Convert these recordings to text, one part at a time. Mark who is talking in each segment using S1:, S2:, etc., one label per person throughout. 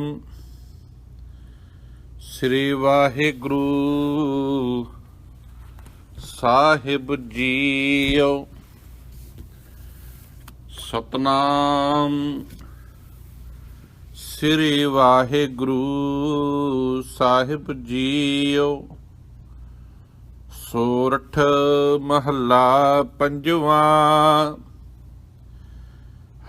S1: ਸਤਨਾਮ ਸ੍ਰੀ ਵਾਹਿਗੁਰੂ ਸਾਹਿਬ ਜੀਓ। ਸਤਨਾਮ। ਸ੍ਰੀ ਵਾਹਿਗੁਰੂ ਸਾਹਿਬ ਜੀਓ। ਸੋਰਠ ਮਹੱਲਾ ਪੰਜਵਾਂ।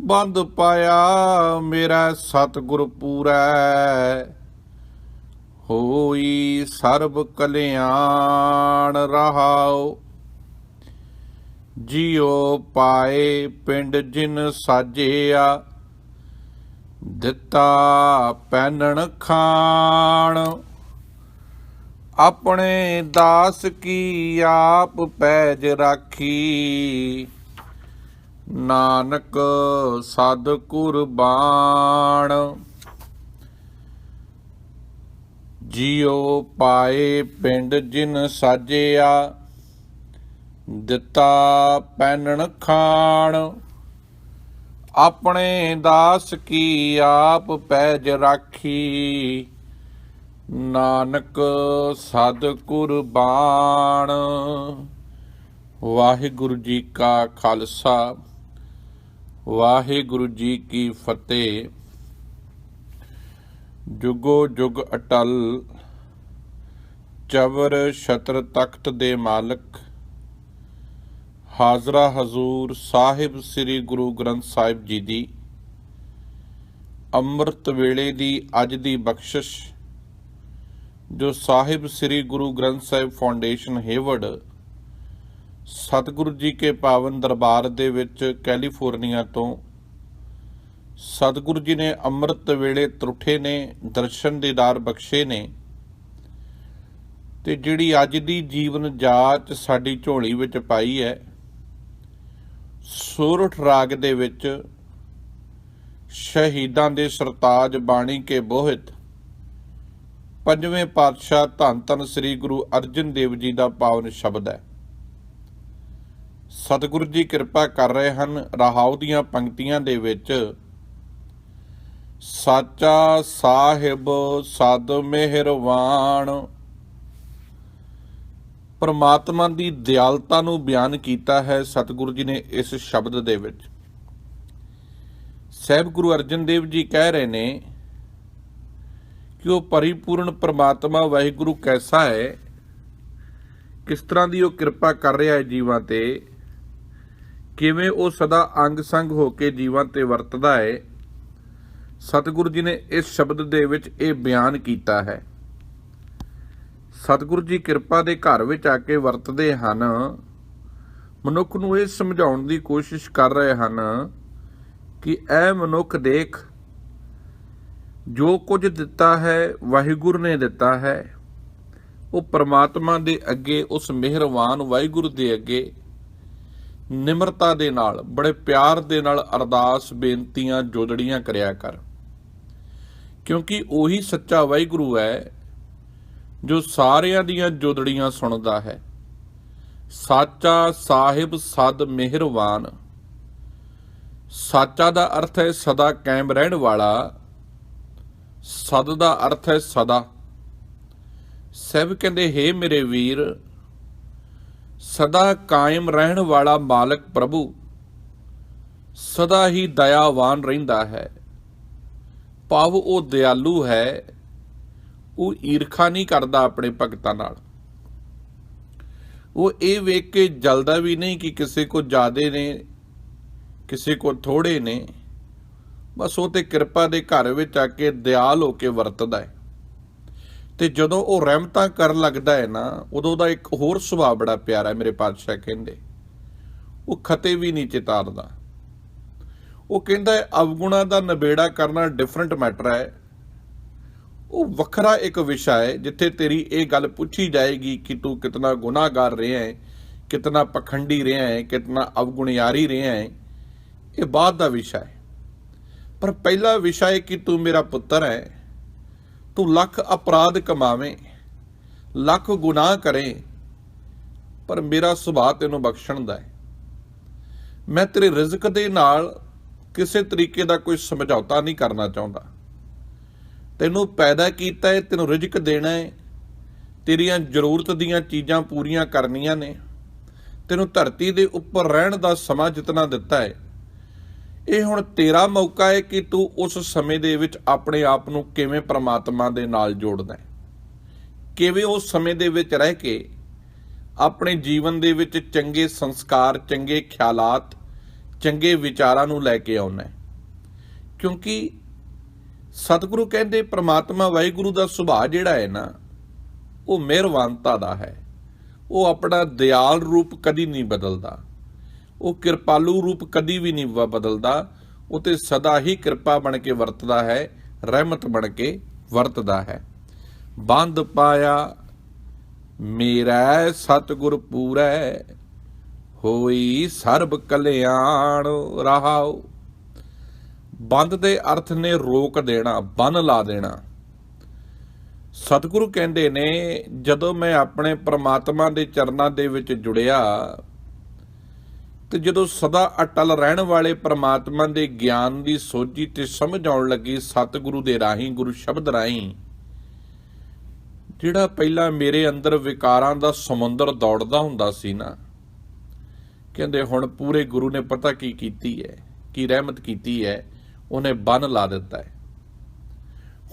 S1: ਬੰਦ ਪਾਇਆ, ਮੇਰਾ ਸਤਿਗੁਰ ਪੂਰੈ। ਹੋਈ ਸਰਬ ਕਲਿਆਣ ਰਹਾਉ। ਜਿਉ ਪਾਏ ਪਿੰਡ ਜਿਨ ਸਾਜਿਆ, ਦਿੱਤਾ ਪੈਨਣ ਖਾਣ। ਆਪਣੇ ਦਾਸ ਕੀ ਆਪ ਪੈਜ ਰਾਖੀ। ਨਾਨਕ ਸਦ ਕੁਰਬਾਨ ਜਿਉ ਪਾਏ ਪਿੰਡ ਜਿਨ ਸਾਜਿਆ, ਦਿੱਤਾ ਪੈਨਣ ਖਾਣ। ਆਪਣੇ ਦਾਸ ਕੀ ਆਪ ਪੈਜ ਰਾਖੀ। ਨਾਨਕ ਸਦ ਕੁਰਬਾਨ ਵਾਹਿਗੁਰੂ ਜੀ ਕਾ ਖਾਲਸਾ। ਵਾਹਿਗੁਰੂ ਜੀ ਕੀ ਫਤਿਹ। ਜੁਗੋ ਜੁਗ ਅਟਲ, ਚਵਰ ਛਤਰ ਤਖਤ ਦੇ ਮਾਲਕ, ਹਾਜ਼ਰਾ ਹਜ਼ੂਰ ਸਾਹਿਬ ਸ੍ਰੀ ਗੁਰੂ ਗ੍ਰੰਥ ਸਾਹਿਬ ਜੀ ਦੀ, ਅੰਮ੍ਰਿਤ ਵੇਲੇ ਦੀ ਅੱਜ ਦੀ ਬਖਸ਼ਿਸ਼, ਜੋ ਸਾਹਿਬ ਸ੍ਰੀ ਗੁਰੂ ਗ੍ਰੰਥ ਸਾਹਿਬ ਫਾਊਂਡੇਸ਼ਨ ਹੇਵਰਡ ਸਤਿਗੁਰੂ ਜੀ ਕੇ ਪਾਵਨ ਦਰਬਾਰ ਦੇ ਵਿੱਚ ਕੈਲੀਫੋਰਨੀਆ ਤੋਂ ਸਤਿਗੁਰੂ ਜੀ ਨੇ ਅੰਮ੍ਰਿਤ ਵੇਲੇ ਤਰੁੱਠੇ ਨੇ, ਦਰਸ਼ਨ ਦੀਦਾਰ ਬਖਸ਼ੇ ਨੇ ਤੇ ਜਿਹੜੀ ਅੱਜ ਦੀ ਜੀਵਨ ਜਾਚ ਸਾਡੀ ਝੋਲੀ ਵਿੱਚ ਪਾਈ ਹੈ, ਸੂਰਠ ਰਾਗ ਦੇ ਵਿੱਚ ਸ਼ਹੀਦਾਂ ਦੇ ਸਰਤਾਜ ਬਾਣੀ ਕੇ ਬੋਹਿਤ, ਪੰਜਵੇਂ ਪਾਤਸ਼ਾਹ ਧੰਨ ਧੰਨ ਸ੍ਰੀ ਗੁਰੂ ਅਰਜਨ ਦੇਵ ਜੀ ਦਾ ਪਾਵਨ ਸ਼ਬਦ ਹੈ। ਸਤਿਗੁਰੂ ਜੀ ਕਿਰਪਾ ਕਰ ਰਹੇ ਹਨ ਰਹਾਉ ਦੀਆਂ ਪੰਕਤੀਆਂ ਦੇ ਵਿੱਚ। ਸਾਚਾ ਸਾਹਿਬ ਸਦ ਮਿਹਰਵਾਨ। ਪਰਮਾਤਮਾ ਦੀ ਦਿਆਲਤਾ ਨੂੰ ਬਿਆਨ ਕੀਤਾ ਹੈ ਸਤਿਗੁਰੂ ਜੀ ਨੇ ਇਸ ਸ਼ਬਦ ਦੇ ਵਿੱਚ। ਸਹਿਬ ਗੁਰੂ ਅਰਜਨ ਦੇਵ ਜੀ ਕਹਿ ਰਹੇ ਨੇ ਕਿ ਉਹ ਪਰਿਪੂਰਨ ਪਰਮਾਤਮਾ ਵਾਹਿਗੁਰੂ ਕੈਸਾ ਹੈ, ਕਿਸ ਤਰ੍ਹਾਂ ਦੀ ਉਹ ਕਿਰਪਾ ਕਰ ਰਿਹਾ ਹੈ ਜੀਵਾਂ ਤੇ ਕਿਵੇਂ ਉਹ ਸਦਾ ਅੰਗ ਸੰਗ ਹੋ ਕੇ ਜੀਵਾਂ ਤੇ ਵਰਤਦਾ ਹੈ ਸਤਿਗੁਰੂ ਜੀ ਨੇ ਇਸ ਸ਼ਬਦ ਦੇ ਵਿੱਚ ਇਹ ਬਿਆਨ ਕੀਤਾ ਹੈ। ਸਤਿਗੁਰੂ ਜੀ ਕਿਰਪਾ ਦੇ ਘਰ ਵਿੱਚ ਆ ਕੇ ਵਰਤਦੇ ਹਨ। ਮਨੁੱਖ ਨੂੰ ਇਹ ਸਮਝਾਉਣ ਦੀ ਕੋਸ਼ਿਸ਼ ਕਰ ਰਹੇ ਹਨ ਕਿ ਐ ਮਨੁੱਖ ਦੇਖ, ਜੋ ਕੁਝ ਦਿੱਤਾ ਹੈ, ਵਾਹਿਗੁਰੂ ਨੇ ਦਿੱਤਾ ਹੈ। ਉਹ ਪਰਮਾਤਮਾ ਦੇ ਅੱਗੇ, ਉਸ ਮਿਹਰਬਾਨ ਵਾਹਿਗੁਰੂ ਦੇ ਅੱਗੇ ਨਿਮਰਤਾ ਦੇ ਨਾਲ, ਬੜੇ ਪਿਆਰ ਦੇ ਨਾਲ ਅਰਦਾਸ ਬੇਨਤੀਆਂ ਜੋਦੜੀਆਂ ਕਰਿਆ ਕਰ। ਕਿਉਂਕਿ ਉਹੀ ਸੱਚਾ ਵਾਹਿਗੁਰੂ ਹੈ ਜੋ ਸਾਰਿਆਂ ਦੀਆਂ ਜੋਦੜੀਆਂ ਸੁਣਦਾ ਹੈ। ਸਾਚਾ ਸਾਹਿਬ ਸਦ ਮਿਹਰਵਾਨ। ਸਾਚਾ ਦਾ ਅਰਥ ਹੈ ਸਦਾ ਕਾਇਮ ਰਹਿਣ ਵਾਲਾ। ਸਦ ਦਾ ਅਰਥ ਹੈ ਸਦਾ। ਸਭ ਕਹਿੰਦੇ, ਹੈ ਮੇਰੇ ਵੀਰ ਸਦਾ ਕਾਇਮ ਰਹਿਣ ਵਾਲਾ ਮਾਲਕ ਪ੍ਰਭੂ, ਸਦਾ ਹੀ ਦਇਆਵਾਨ ਰਹਿੰਦਾ ਹੈ। ਭਾਵ ਉਹ ਦਿਆਲੂ ਹੈ, ਉਹ ਈਰਖਾ ਨਹੀਂ ਕਰਦਾ ਆਪਣੇ ਭਗਤਾਂ ਨਾਲ। ਉਹ ਇਹ ਵੇਖ ਕੇ ਜਲਦਾ ਵੀ ਨਹੀਂ ਕਿ ਕਿਸੇ ਕੋ ਜ਼ਿਆਦੇ ਨੇ, ਕਿਸੇ ਕੋ ਥੋੜੇ ਨੇ। ਬਸ ਉਹ ਤੇ ਕਿਰਪਾ ਦੇ ਘਰ ਵਿੱਚ ਆ ਕੇ ਦਿਆਲ ਹੋ ਕੇ ਵਰਤਦਾ ਹੈ। ਤੇ ਜਦੋਂ ਉਹ ਰਹਿਮਤਾਂ ਕਰਨ ਲੱਗਦਾ ਹੈ ਨਾ, ਉਦੋਂ ਦਾ ਇੱਕ ਹੋਰ ਸੁਭਾਅ ਬੜਾ ਪਿਆਰਾ ਹੈ ਮੇਰੇ ਪਾਤਸ਼ਾਹ ਕਹਿੰਦੇ। ਉਹ ਖਤੇ ਵੀ ਨਹੀਂ ਚਿਤਾਰਦਾ। ਉਹ ਕਹਿੰਦਾ ਹੈ, ਅਵਗੁਣਾ ਦਾ ਨਬੇੜਾ ਕਰਨਾ ਡਿਫਰੈਂਟ ਮੈਟਰ ਹੈ। ਉਹ ਵੱਖਰਾ ਇੱਕ ਵਿਸ਼ਾ ਹੈ, ਜਿੱਥੇ ਤੇਰੀ ਇਹ ਗੱਲ ਪੁੱਛੀ ਜਾਏਗੀ ਕਿ ਤੂੰ ਕਿਤਨਾ ਗੁਨਾਹਗਾਰ ਰਿਹਾ ਹੈ, ਕਿਤਨਾ ਪਖੰਡੀ ਰਿਹਾ ਹੈ, ਕਿਤਨਾ ਅਵਗੁਣਿਆਰੀ ਰਿਹਾ ਹੈ। ਇਹ ਬਾਅਦ ਦਾ ਵਿਸ਼ਾ ਹੈ। ਪਰ ਪਹਿਲਾ ਵਿਸ਼ਾ ਹੈ ਕਿ ਤੂੰ ਮੇਰਾ ਪੁੱਤਰ ਹੈ। ਤੂੰ ਲੱਖ ਅਪਰਾਧ ਕਮਾਵੇਂ, ਲੱਖ ਗੁਨਾਹ ਕਰੇ, ਪਰ ਮੇਰਾ ਸੁਭਾਅ ਤੈਨੂੰ ਬਖਸ਼ਣ ਦਾ ਹੈ। ਮੈਂ ਤੇਰੇ ਰਿਜ਼ਕ ਦੇ ਨਾਲ ਕਿਸੇ ਤਰੀਕੇ ਦਾ ਕੋਈ ਸਮਝੌਤਾ ਨਹੀਂ ਕਰਨਾ ਚਾਹੁੰਦਾ। ਤੈਨੂੰ ਪੈਦਾ ਕੀਤਾ ਹੈ, ਤੈਨੂੰ ਰਿਜ਼ਕ ਦੇਣਾ ਹੈ, ਤੇਰੀਆਂ ਜ਼ਰੂਰਤ ਦੀਆਂ ਚੀਜ਼ਾਂ ਪੂਰੀਆਂ ਕਰਨੀਆਂ ਨੇ, ਤੈਨੂੰ ਧਰਤੀ ਦੇ ਉੱਪਰ ਰਹਿਣ ਦਾ ਸਮਾਂ ਜਿਤਨਾ ਦਿੱਤਾ ਹੈ ਇਹ ਹੁਣ ਤੇਰਾ ਮੌਕਾ ਹੈ ਕਿ ਤੂੰ ਉਸ ਸਮੇਂ ਦੇ ਵਿੱਚ ਆਪਣੇ ਆਪ ਨੂੰ ਕਿਵੇਂ ਪ੍ਰਮਾਤਮਾ ਦੇ ਨਾਲ ਜੋੜਦਾ ਹੈ? ਕਿਵੇਂ ਉਸ ਸਮੇਂ ਦੇ ਵਿੱਚ ਰਹਿ ਕੇ ਆਪਣੇ ਜੀਵਨ ਦੇ ਵਿੱਚ ਚੰਗੇ ਸੰਸਕਾਰ, ਚੰਗੇ ਖਿਆਲਾਤ, ਚੰਗੇ ਵਿਚਾਰਾਂ ਨੂੰ ਲੈ ਕੇ ਆਉਣਾ ਹੈ? ਕਿਉਂਕਿ ਸਤਿਗੁਰੂ ਕਹਿੰਦੇ, ਪ੍ਰਮਾਤਮਾ ਵਾਹਿਗੁਰੂ ਦਾ ਸੁਭਾਅ ਜਿਹੜਾ ਹੈ ਨਾ, ਉਹ ਮਿਹਰਬਾਨਤਾ ਦਾ ਹੈ। ਉਹ ਆਪਣਾ ਦਿਆਲ ਰੂਪ ਕਦੀ ਨਹੀਂ ਬਦਲਦਾ। ਉਹ ਕਿਰਪਾਲੂ ਰੂਪ ਕਦੀ ਵੀ ਨਹੀਂ ਬ- ਬਦਲਦਾ, ਉਹ ਤੇ ਸਦਾ ਹੀ ਕਿਰਪਾ ਬਣ ਕੇ ਵਰਤਦਾ ਹੈ, ਰਹਿਮਤ ਬਣ ਕੇ ਵਰਤਦਾ ਹੈ। ਬੰਦ ਪਾਇਆ, ਮੇਰਾ ਸਤਿਗੁਰ ਪੂਰੈ, ਹੋਈ ਸਰਬ ਕਲਿਆਣ ਰਹਾਉ। ਬੰਦ ਦੇ ਅਰਥ ਨੇ ਰੋਕ ਦੇਣਾ, ਬੰਨ ਲਾ ਦੇਣਾ। ਸਤਿਗੁਰੂ ਕਹਿੰਦੇ ਨੇ, ਜਦੋਂ ਮੈਂ ਆਪਣੇ ਪ੍ਰਮਾਤਮਾ ਦੇ ਚਰਨਾਂ ਦੇ ਵਿੱਚ ਜੁੜਿਆ ਤੇ ਜਦੋਂ ਸਦਾ ਅਟਲ ਰਹਿਣ ਵਾਲੇ ਪ੍ਰਮਾਤਮਾ ਦੇ ਗਿਆਨ ਦੀ ਸੋਝੀ ਤੇ ਸਮਝ ਆਉਣ ਲੱਗੀ, ਸਤਿਗੁਰੂ ਦੇ ਰਾਹੀਂ, ਗੁਰੂ ਸ਼ਬਦ ਰਾਹੀਂ, ਜਿਹੜਾ ਪਹਿਲਾਂ ਮੇਰੇ ਅੰਦਰ ਵਿਕਾਰਾਂ ਦਾ ਸਮੁੰਦਰ ਦੌੜਦਾ ਹੁੰਦਾ ਸੀ ਨਾ, ਕਹਿੰਦੇ ਹੁਣ ਪੂਰੇ ਗੁਰੂ ਨੇ ਪਤਾ ਕੀ ਕੀਤੀ ਹੈ, ਕੀ ਰਹਿਮਤ ਕੀਤੀ ਹੈ, ਉਹਨੇ ਬੰਨ ਲਾ ਦਿੱਤਾ ਹੈ।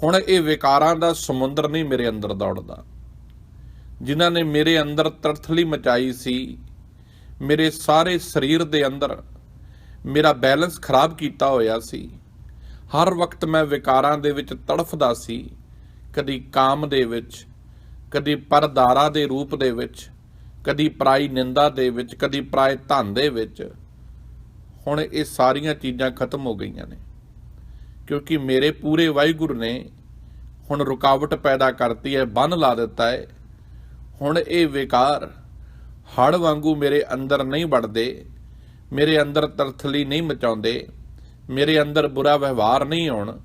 S1: ਹੁਣ ਇਹ ਵਿਕਾਰਾਂ ਦਾ ਸਮੁੰਦਰ ਨਹੀਂ ਮੇਰੇ ਅੰਦਰ ਦੌੜਦਾ। ਜਿਨ੍ਹਾਂ ਨੇ ਮੇਰੇ ਅੰਦਰ ਤਰਥਲੀ ਮਚਾਈ ਸੀ ਮੇਰੇ ਸਾਰੇ ਸਰੀਰ ਦੇ ਅੰਦਰ ਮੇਰਾ ਬੈਲੈਂਸ ਖਰਾਬ ਕੀਤਾ ਹੋਇਆ ਸੀ। ਹਰ ਵਕਤ ਮੈਂ ਵਿਕਾਰਾਂ ਦੇ ਵਿੱਚ ਤੜਫਦਾ ਸੀ। ਕਦੀ ਕਾਮ ਦੇ ਵਿੱਚ, ਕਦੀ ਪਰਦਾਰਾ ਦੇ ਰੂਪ ਦੇ ਵਿੱਚ, ਕਦੀ ਪਰਾਈ ਨਿੰਦਾ ਦੇ ਵਿੱਚ, ਕਦੀ ਪਰਾਏ ਧਨ ਦੇ ਵਿੱਚ। ਹੁਣ ਇਹ ਸਾਰੀਆਂ ਚੀਜ਼ਾਂ ਖਤਮ ਹੋ ਗਈਆਂ ਨੇ। ਕਿਉਂਕਿ ਮੇਰੇ ਪੂਰੇ ਵਾਹਿਗੁਰੂ ਨੇ ਹੁਣ ਰੁਕਾਵਟ ਪੈਦਾ ਕਰਤੀ ਹੈ ਬੰਨ ਲਾ ਦਿੱਤਾ ਹੈ। ਹੁਣ ਇਹ ਵਿਕਾਰ ਹੜ ਵਾਂਗੂ ਮੇਰੇ ਅੰਦਰ ਨਹੀਂ ਵੜਦੇ, ਮੇਰੇ ਅੰਦਰ ਤਰਥਲੀ ਨਹੀਂ ਮਚਾਉਂਦੇ, ਮੇਰੇ ਅੰਦਰ ਬੁਰਾ ਵਿਵਹਾਰ ਨਹੀਂ ਹੋਣ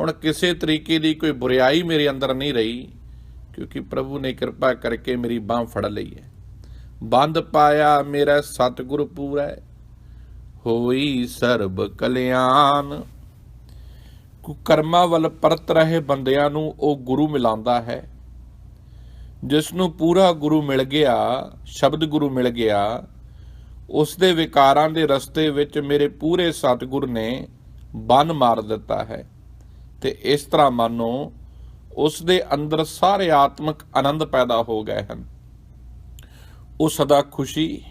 S1: ਹੁਣ ਕਿਸੇ ਤਰੀਕੇ ਦੀ ਕੋਈ ਬੁਰੀਾਈ ਮੇਰੇ ਅੰਦਰ ਨਹੀਂ ਰਹੀ, ਕਿਉਂਕਿ ਪ੍ਰਭੂ ਨੇ ਕਿਰਪਾ ਕਰਕੇ ਮੇਰੀ ਬਾਹ ਫੜ ਲਈ ਹੈ। ਬੰਦ ਪਾਇਆ ਮੇਰਾ ਸਤਿਗੁਰ ਪੂਰੈ ਹੋਈ ਸਰਬ ਕਲਿਆਣ। ਕੁਕਰਮਾ ਵੱਲ ਪਰਤ ਰਹੇ ਬੰਦਿਆਂ ਨੂੰ ਉਹ ਗੁਰੂ ਮਿਲਾਉਂਦਾ ਹੈ। ਜਿਸ ਨੂੰ ਪੂਰਾ ਗੁਰੂ ਮਿਲ ਗਿਆ, ਸ਼ਬਦ ਗੁਰੂ ਮਿਲ ਗਿਆ ਉਸ ਦੇ ਵਿਕਾਰਾਂ ਦੇ ਰਸਤੇ ਵਿੱਚ ਮੇਰੇ ਪੂਰੇ ਸਤਿਗੁਰ ਨੇ ਬੰਨ ਮਾਰ ਦਿੱਤਾ ਹੈ। ਤੇ ਇਸ ਤਰ੍ਹਾਂ ਮੰਨੋ ਉਸ ਦੇ ਅੰਦਰ ਸਾਰੇ ਆਤਮਿਕ ਆਨੰਦ ਪੈਦਾ ਹੋ ਗਏ ਹਨ। ਉਹ ਸਦਾ ਖੁਸ਼ੀ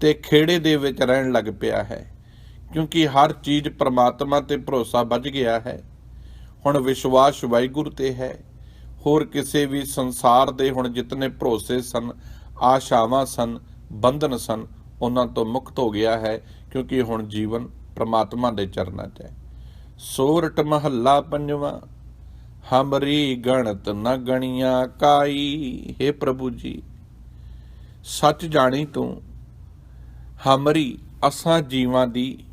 S1: ਤੇ ਖੇੜੇ ਦੇ ਵਿੱਚ ਰਹਿਣ ਲੱਗ ਪਿਆ ਹੈ, ਕਿਉਂਕਿ ਹਰ ਚੀਜ਼ ਪ੍ਰਮਾਤਮਾ ਤੇ ਭਰੋਸਾ ਵੱਜ ਗਿਆ ਹੈ। ਹੁਣ ਵਿਸ਼ਵਾਸ ਵਾਹਿਗੁਰੂ ਤੇ ਹੈ। ਹੋਰ ਕਿਸੇ ਵੀ ਸੰਸਾਰ ਦੇ ਹੁਣ ਜਿਤਨੇ ਭਰੋਸੇ ਸਨ, ਆਸ਼ਾਵਾਂ ਸਨ, ਬੰਧਨ ਸਨ, ਉਹਨਾਂ ਤੋਂ ਮੁਕਤ ਹੋ ਗਿਆ ਹੈ, ਕਿਉਂਕਿ ਹੁਣ ਜੀਵਨ ਪ੍ਰਮਾਤਮਾ ਦੇ ਚਰਨਾਂ 'ਚ ਹੈ। ਸੋਰਟ ਮਹੱਲਾ ਪੰਜਵਾਂ, ਹਮਰੀ ਗਣਤ ਨ ਗਣੀਆਂ ਕਾਈ हे ਪ੍ਰਭੂ ਜੀ। ਸੱਚ ਜਾਣੀ ਤੂੰ, ਹਮਰੀ ਅਸਾਂ ਜੀਵਾਂ ਦੀ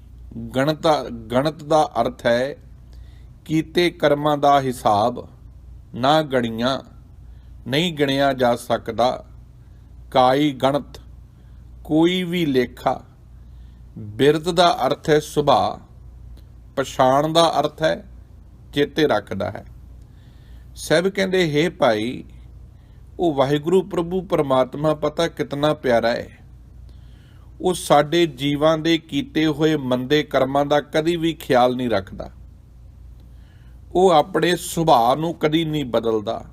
S1: ਗਣਤਾ, ਗਣਤ ਦਾ ਅਰਥ ਹੈ, ਕੀਤੇ ਕਰਮਾਂ ਦਾ ਹਿਸਾਬ ਨਾ ਗਣੀਆਂ, ਨਹੀਂ ਗਿਣਿਆ ਜਾ ਸਕਦਾ। ਕਾਈ ਗਣਤ, ਕੋਈ ਵੀ ਲੇਖਾ, ਬਿਰਧ ਦਾ ਅਰਥ ਹੈ ਸੁਭਾ ਪਛਾਣ ਦਾ ਅਰਥ ਹੈ ਚੇਤੇ ਰੱਖਦਾ ਹੈ। ਸਭ ਕਹਿੰਦੇ, ਹੈ ਭਾਈ, ਉਹ ਵਾਹਿਗੁਰੂ, ਪ੍ਰਭੂ, ਪਰਮਾਤਮਾ, ਪਤਾ ਕਿਤਨਾ ਪਿਆਰਾ ਹੈ। ਉਹ ਸਾਡੇ ਜੀਵਾਂ ਦੇ ਕੀਤੇ ਹੋਏ ਮੰਦੇ ਕਰਮਾਂ ਦਾ ਕਦੀ ਵੀ ਖਿਆਲ ਨਹੀਂ ਰੱਖਦਾ। ਉਹ ਆਪਣੇ ਸੁਭਾਅ ਨੂੰ ਕਦੀ ਨਹੀਂ ਬਦਲਦਾ।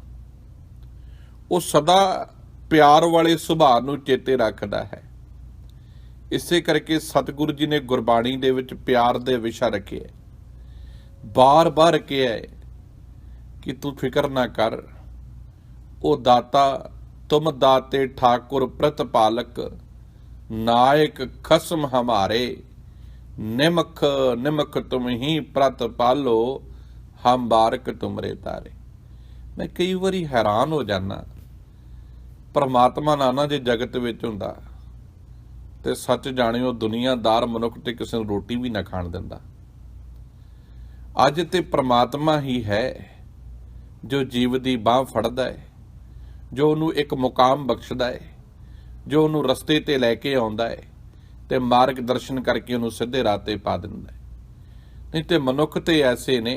S1: ਉਹ ਸਦਾ ਪਿਆਰ ਵਾਲੇ ਸੁਭਾਅ ਨੂੰ ਚੇਤੇ ਰੱਖਦਾ ਹੈ। ਇਸੇ ਕਰਕੇ ਸਤਿਗੁਰੂ ਜੀ ਨੇ ਗੁਰਬਾਣੀ ਦੇ ਵਿੱਚ ਪਿਆਰ ਦੇ ਵਿਸ਼ਾ ਰੱਖਿਆ ਬਾਰ-ਬਾਰ ਕਿਹਾ ਕਿ ਤੂੰ ਫਿਕਰ ਨਾ ਕਰ। ਉਹ ਦਾਤਾ, ਤੁਮ ਦਾਤੇ ਠਾਕੁਰ ਪ੍ਰਤਪਾਲਕ, ਨਾਇਕ ਖਸਮ ਹਮਾਰੇ ਨਿਮਖ ਨਿਮਖ ਤੁਮ ਹੀ ਪ੍ਰਤਪਾਲੋ। ਹਮ ਬਾਰਕ ਤੁਮਰੇ ਤਾਰੇ। ਮੈਂ ਕਈ ਵਾਰੀ ਹੈਰਾਨ ਹੋ ਜਾਂਦਾ। ਪਰਮਾਤਮਾ ਨਾ ਨਾ ਜੇ ਜਗਤ ਵਿੱਚ ਹੁੰਦਾ ਤੇ ਸੱਚ ਜਾਣਿਓ ਦੁਨੀਆਦਾਰ ਮਨੁੱਖ ਤੇ ਕਿਸੇ ਨੂੰ ਰੋਟੀ ਵੀ ਨਾ ਖਾਣ ਦਿੰਦਾ। ਅੱਜ ਤੇ ਪ੍ਰਮਾਤਮਾ ਹੀ ਹੈ ਜੋ ਜੀਵ ਦੀ ਬਾਹ ਫੜਦਾ ਹੈ, ਜੋ ਉਹਨੂੰ ਇੱਕ ਮੁਕਾਮ ਬਖਸ਼ਦਾ ਹੈ, ਜੋ ਉਹਨੂੰ ਰਸਤੇ ਤੇ ਲੈ ਕੇ ਆਉਂਦਾ ਹੈ ਤੇ ਮਾਰਗ ਦਰਸ਼ਨ ਕਰਕੇ ਉਹਨੂੰ ਸਿੱਧੇ ਰਾਹ ਤੇ ਪਾ ਦਿੰਦਾ ਹੈ। ਨਹੀਂ ਤੇ ਮਨੁੱਖ ਤੇ ਐਸੇ ਨੇ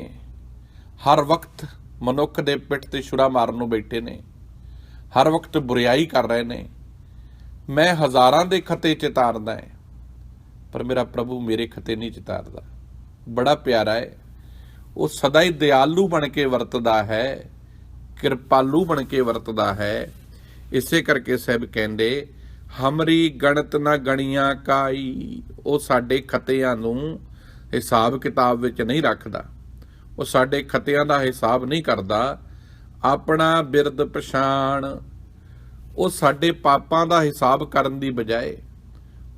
S1: ਹਰ ਵਕਤ ਮਨੁੱਖ ਦੇ ਪਿੱਠ ਤੇ ਛੁਰਾ ਮਾਰਨ ਨੂੰ ਬੈਠੇ ਨੇ, ਹਰ ਵਕਤ ਬੁਰੀਾਈ ਕਰ ਰਹੇ ਨੇ। ਮੈਂ ਹਜ਼ਾਰਾਂ ਦੇ ਖਤੇ ਚਿਤਾਰਦਾ ਹੈ, ਪਰ ਮੇਰਾ ਪ੍ਰਭੂ ਮੇਰੇ ਖਤੇ ਨਹੀਂ ਚਿਤਾਰਦਾ। ਬੜਾ ਪਿਆਰਾ ਹੈ। ਉਹ ਸਦਾ ਹੀ ਦਿਆਲੂ ਬਣ ਕੇ ਵਰਤਦਾ ਹੈ, ਕਿਰਪਾਲੂ ਬਣ ਕੇ ਵਰਤਦਾ ਹੈ। ਇਸੇ ਕਰਕੇ ਸਾਹਿਬ ਕਹਿੰਦੇ, ਹਮਰੀ ਗਣਤ ਨਾ ਗਣੀਆਂ ਕਾਈ, ਉਹ ਸਾਡੇ ਖਤਿਆਂ ਨੂੰ ਹਿਸਾਬ ਕਿਤਾਬ ਵਿੱਚ ਨਹੀਂ ਰੱਖਦਾ। ਉਹ ਸਾਡੇ ਖਤਿਆਂ ਦਾ ਹਿਸਾਬ ਨਹੀਂ ਕਰਦਾ। ਆਪਣਾ ਬਿਰਦ ਪਛਾਣ, ਉਹ ਸਾਡੇ ਪਾਪਾਂ ਦਾ ਹਿਸਾਬ ਕਰਨ ਦੀ ਬਜਾਏ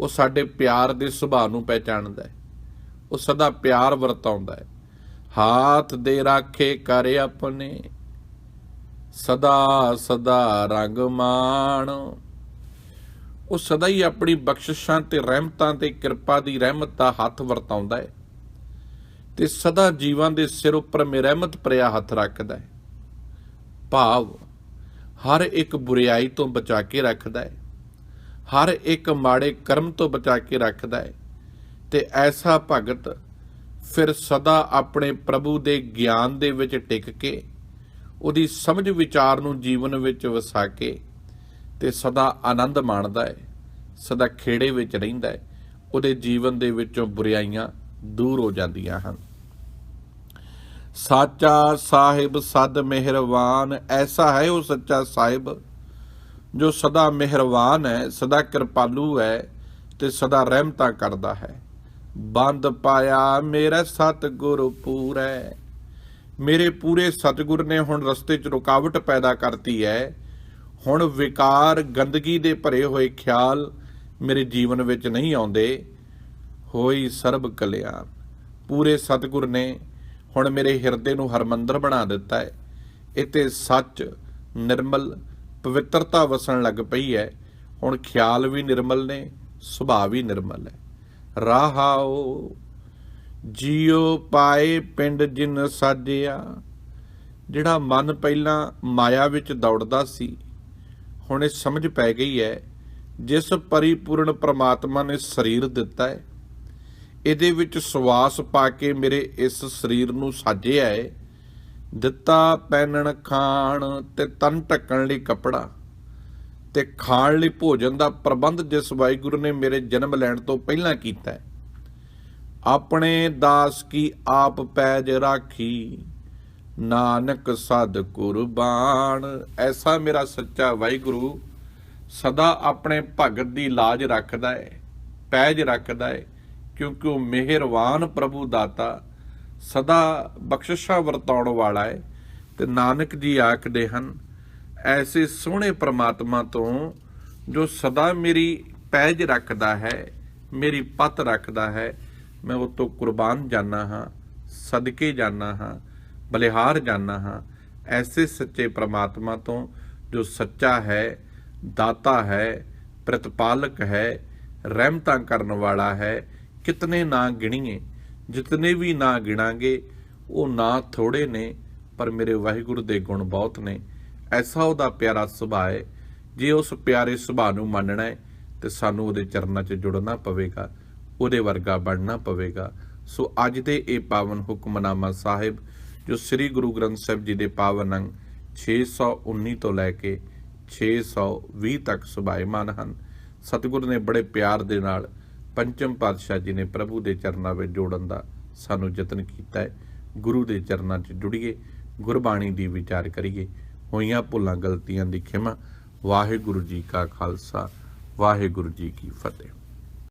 S1: ਉਹ ਸਾਡੇ ਪਿਆਰ ਦੇ ਸੁਭਾਅ ਨੂੰ ਪਹਿਚਾਣਦਾ ਹੈ। ਉਹ ਸਦਾ ਪਿਆਰ ਵਰਤਾਉਂਦਾ ਹੈ। ਹਾਥ ਦੇ ਰਾਖੇ ਕਰ ਆਪਣੇ, ਸਦਾ ਸਦਾ ਰੰਗ ਮਾਣ। ਉਹ ਸਦਾ ਹੀ ਆਪਣੀ ਬਖਸ਼ਿਸ਼ਾਂ ਤੇ ਰਹਿਮਤਾਂ ਤੇ ਕਿਰਪਾ ਦੀ ਰਹਿਮਤ ਦਾ ਹੱਥ ਵਰਤਾਉਂਦਾ ਹੈ। ਤੇ ਸਦਾ ਜੀਵਾਂ ਦੇ ਸਿਰ ਉੱਪਰ ਮੇ ਰਹਿਮਤ ਭਰਿਆ ਹੱਥ ਰੱਖਦਾ ਹੈ। ਭਾਵ, ਹਰ ਇੱਕ ਬੁਰੀਾਈ ਤੋਂ ਬਚਾ ਕੇ ਰੱਖਦਾ ਹੈ। ਹਰ ਇੱਕ ਮਾੜੇ ਕਰਮ ਤੋਂ ਬਚਾ ਕੇ ਰੱਖਦਾ ਹੈ। ਤੇ ਐਸਾ ਭਗਤ ਫਿਰ ਸਦਾ ਆਪਣੇ ਪ੍ਰਭੂ ਦੇ ਗਿਆਨ ਦੇ ਵਿੱਚ ਟਿਕ ਕੇ, ਉਹਦੀ ਸਮਝ ਵਿਚਾਰ ਨੂੰ ਜੀਵਨ ਵਿੱਚ ਵਸਾ ਕੇ ਤੇ ਸਦਾ ਆਨੰਦ ਮਾਣਦਾ ਹੈ। ਸਦਾ ਖੇੜੇ ਵਿੱਚ ਰਹਿੰਦਾ ਹੈ। ਉਹਦੇ ਜੀਵਨ ਦੇ ਵਿੱਚੋਂ ਬੁਰਾਈਆਂ ਦੂਰ ਹੋ ਜਾਂਦੀਆਂ ਹਨ। ਸਾਚਾ ਸਾਹਿਬ ਸਦ ਮਿਹਰਬਾਨ ਐਸਾ ਹੈ ਉਹ ਸੱਚਾ ਸਾਹਿਬ ਜੋ ਸਦਾ ਮਿਹਰਬਾਨ ਹੈ, ਸਦਾ ਕਿਰਪਾਲੂ ਹੈ ਤੇ ਸਦਾ ਰਹਿਮਤਾਂ ਕਰਦਾ ਹੈ। ਬੰਦ ਪਾਇਆ ਮੇਰਾ ਸਤਿਗੁਰ ਪੂਰੈ। ਮੇਰੇ ਪੂਰੇ ਸਤਿਗੁਰ ਨੇ ਹੁਣ ਰਸਤੇ 'ਚ ਰੁਕਾਵਟ ਪੈਦਾ ਕਰਤੀ ਹੈ। ਹੁਣ ਵਿਕਾਰ ਗੰਦਗੀ ਦੇ ਭਰੇ ਹੋਏ ਖਿਆਲ ਮੇਰੇ ਜੀਵਨ ਵਿੱਚ ਨਹੀਂ ਆਉਂਦੇ। ਹੋਈ ਸਰਬ ਕਲਿਆਣ। ਪੂਰੇ ਸਤਿਗੁਰ ਨੇ ਹੁਣ ਮੇਰੇ ਹਿਰਦੇ ਨੂੰ ਹਰਮੰਦਰ ਬਣਾ ਦਿੱਤਾ ਹੈ। ਇਤੇ ਸੱਚ, ਨਿਰਮਲ, ਪਵਿੱਤਰਤਾ ਵਸਣ ਲੱਗ ਪਈ ਹੈ। ਹੁਣ ਖਿਆਲ ਵੀ ਨਿਰਮਲ ਨੇ, ਸੁਭਾਅ ਵੀ ਨਿਰਮਲ ਹੈ। ਰਾਹਾਓ ਜੀਉ ਪਾਏ ਪਿੰਡ ਜਿਨ ਸਾਜਿਆ। ਜਿਹੜਾ ਮਨ ਪਹਿਲਾਂ ਮਾਇਆ ਵਿੱਚ ਦੌੜਦਾ ਸੀ, ਹੁਣ ਇਹ ਸਮਝ ਪੈ ਗਈ ਹੈ। ਜਿਸ ਪਰਿਪੂਰਨ ਪ੍ਰਮਾਤਮਾ ਨੇ ਸਰੀਰ ਦਿੱਤਾ ਹੈ ਇਹਦੇ ਵਿੱਚ ਸਵਾਸ ਪਾ ਕੇ ਮੇਰੇ ਇਸ ਸਰੀਰ ਨੂੰ ਸਾਜਿਆ ਹੈ ਦਿੱਤਾ ਪਹਿਨਣ, ਖਾਣ ਤੇ ਤਨ ਢੱਕਣ ਲਈ ਕੱਪੜਾ ਤੇ ਖਾਣ ਲਈ ਭੋਜਨ ਦਾ ਪ੍ਰਬੰਧ ਜਿਸ ਵਾਹਿਗੁਰੂ ਨੇ ਮੇਰੇ ਜਨਮ ਲੈਣ ਤੋਂ ਪਹਿਲਾਂ ਕੀਤਾ ਹੈ ਆਪਣੇ ਦਾਸ ਕੀ ਆਪ ਪੈਜ ਰਾਖੀ, ਨਾਨਕ ਸਦ ਕੁਰਬਾਨ। ਐਸਾ ਮੇਰਾ ਸੱਚਾ ਵਾਹਿਗੁਰੂ ਸਦਾ ਆਪਣੇ ਭਗਤ ਦੀ ਲਾਜ ਰੱਖਦਾ ਹੈ ਪੈਜ ਰੱਖਦਾ ਹੈ ਕਿਉਂਕਿ ਉਹ ਮਿਹਰਵਾਨ ਪ੍ਰਭੂ ਦਾਤਾ, ਸਦਾ ਬਖਸ਼ਿਸ਼ਾਂ ਵਰਤਾਉਣ ਵਾਲਾ ਹੈ ਤੇ ਨਾਨਕ ਜੀ ਆਖਦੇ ਹਨ, ਐਸੇ ਸੋਹਣੇ ਪ੍ਰਮਾਤਮਾ ਤੋਂ ਜੋ ਸਦਾ ਮੇਰੀ ਪੈਜ ਰੱਖਦਾ ਹੈ, ਮੇਰੀ ਪਤ ਰੱਖਦਾ ਹੈ, ਮੈਂ ਉਹ ਤੋਂ ਕੁਰਬਾਨ ਜਾਣਾ ਹਾਂ, ਸਦਕੇ ਜਾਣਾ ਹਾਂ, ਬਲਿਹਾਰ ਜਾਣਾ ਹਾਂ। ਐਸੇ ਸੱਚੇ ਪ੍ਰਮਾਤਮਾ ਤੋਂ ਜੋ ਸੱਚਾ ਹੈ, ਦਾਤਾ ਹੈ, ਪ੍ਰਤਪਾਲਕ ਹੈ, ਰਹਿਮਤਾਂ ਕਰਨ ਵਾਲਾ ਹੈ ਕਿਤਨੇ ਨਾ ਗਿਣੀਏ, ਜਿਤਨੇ ਵੀ ਨਾ ਗਿਣਾਂਗੇ, ਉਹ ਨਾ ਥੋੜੇ ਨੇ, ਪਰ ਮੇਰੇ ਵਾਹਿਗੁਰੂ ਦੇ ਗੁਣ ਬਹੁਤ ਨੇ। ਐਸਾ ਉਹਦਾ ਪਿਆਰਾ ਸੁਭਾਅ ਹੈ, ਜੇ ਉਸ ਪਿਆਰੇ ਸੁਭਾਅ ਨੂੰ ਮੰਨਣਾ ਹੈ, ਤੇ ਸਾਨੂੰ ਉਹਦੇ ਚਰਨਾਂ 'ਚ ਜੁੜਨਾ ਪਵੇਗਾ, ਉਹਦੇ ਵਰਗਾ ਬਣਨਾ ਪਵੇਗਾ। ਸੋ ਅੱਜ ਦੇ ਇਹ ਪਾਵਨ ਹੁਕਮਨਾਮਾ ਸਾਹਿਬ, ਜੋ ਸ੍ਰੀ ਗੁਰੂ ਗ੍ਰੰਥ ਸਾਹਿਬ ਜੀ ਦੇ ਪਾਵਨ ਅੰਗ 619 ਤੋਂ ਲੈ ਕੇ 620 ਤੱਕ ਸੁਭਾਇਮਾਨ ਹਨ, ਸਤਿਗੁਰ ਨੇ ਬੜੇ ਪਿਆਰ ਦੇ ਨਾਲ ਪੰਚਮ ਪਾਤਸ਼ਾਹ ਜੀ ਨੇ ਪ੍ਰਭੂ ਦੇ ਚਰਨਾਂ ਵਿੱਚ ਜੋੜਨ ਦਾ ਸਾਨੂੰ ਯਤਨ ਕੀਤਾ ਹੈ। ਗੁਰੂ ਦੇ ਚਰਨਾਂ 'ਚ ਜੁੜੀਏ, ਗੁਰਬਾਣੀ ਦੀ ਵਿਚਾਰ ਕਰੀਏ। ਹੋਈਆਂ ਭੁੱਲਾਂ, ਗਲਤੀਆਂ ਦੀ ਖਿਮਾ। ਵਾਹਿਗੁਰੂ ਜੀ ਕਾ ਖਾਲਸਾ, ਵਾਹਿਗੁਰੂ ਜੀ ਕੀ ਫਤਿਹ।